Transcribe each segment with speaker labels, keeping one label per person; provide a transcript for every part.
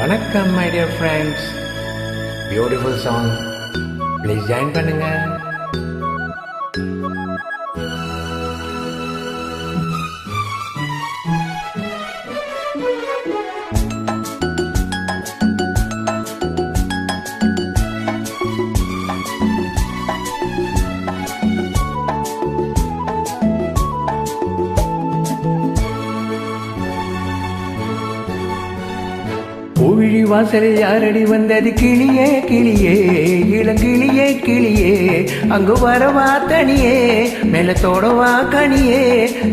Speaker 1: வணக்கம் my dear friends beautiful song please join பண்ணுங்க. பூவிழி வாசலில் யாரடி வந்தது? கிளியே கிளியே இளங்கிளியே கிளியே அங்கு வரவா தனியே மேலத்தோடவா கனியே.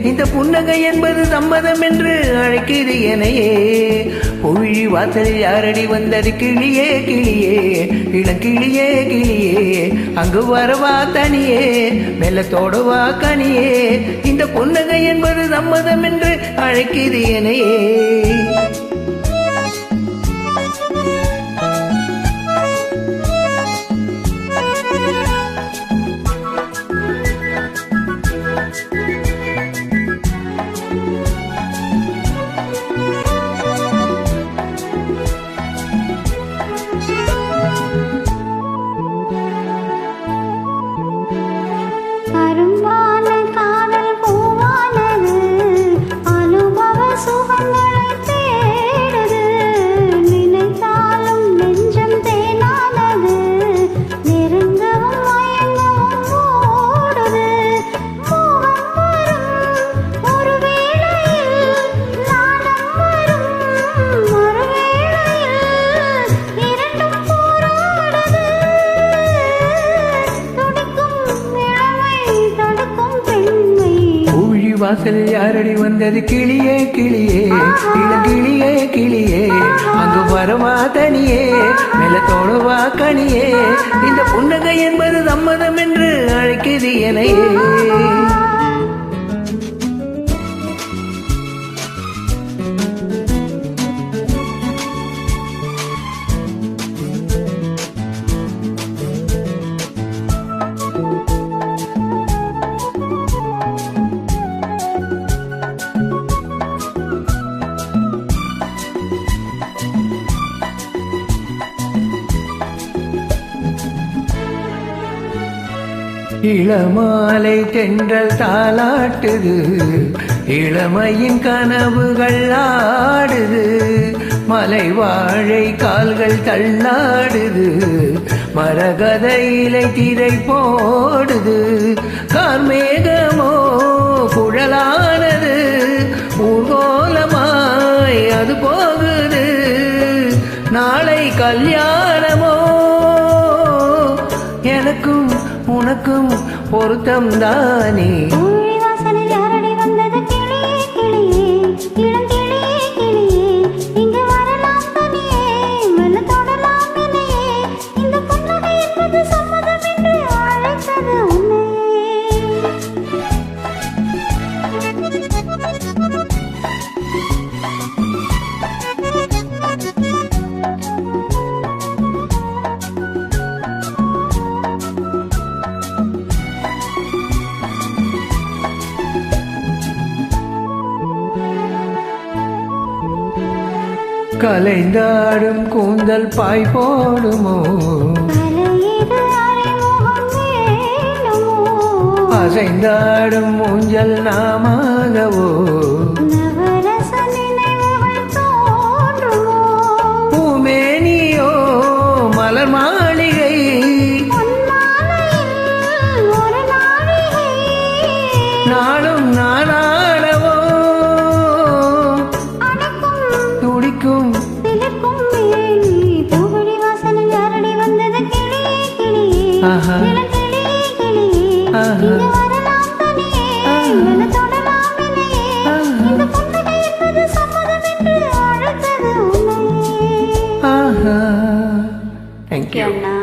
Speaker 1: இந்த புன்னகை என்பது சம்மதம் என்று அழைக்கிறது எனையே பொழி வாசலில் யாரடி வந்தது? கிளியே கிளியே இளங்கிளியே கிளியே அங்கு வரவா தனியே மேலத்தோடவா கனியே. இந்த புன்னகை என்பது சம்மதம் என்று அழைக்கிறது எனையே வாசலில் யாரடி வந்தது? கிளியே கிளியே. இளங்கிளியே கிளியே அங்கு வரவா தனியே. மேலத்தோடவா கனியே. இந்த புன்னகை என்பது சம்மதம் என்று அழைக்குது எனையே இளமாலை தென்றல் தாளாட்டுது. இளமையின் கனவுகள் ஆடுது. மலை வாழை கால்கள் தள்ளாடுது. மரகத இலை திரை போடுது. கார்மேகமோ குழலானது. ஊர்கோலமாய் அது போகுது. நாளை கல்யாணமோ உனக்கும் பொருத்தம் தானே? கலைந்தாடும் கூந்தல் பாய் போடுமோ? அசைந்தாடும் ஊஞ்சல் நாமாகவோ பூமேனியோ மலர் மாளிகை? நாளும்
Speaker 2: நானா
Speaker 1: ஆஹா.
Speaker 2: இளங்கிளியே கிளியே
Speaker 1: ஆஹா.
Speaker 2: இங்கு வரலாம்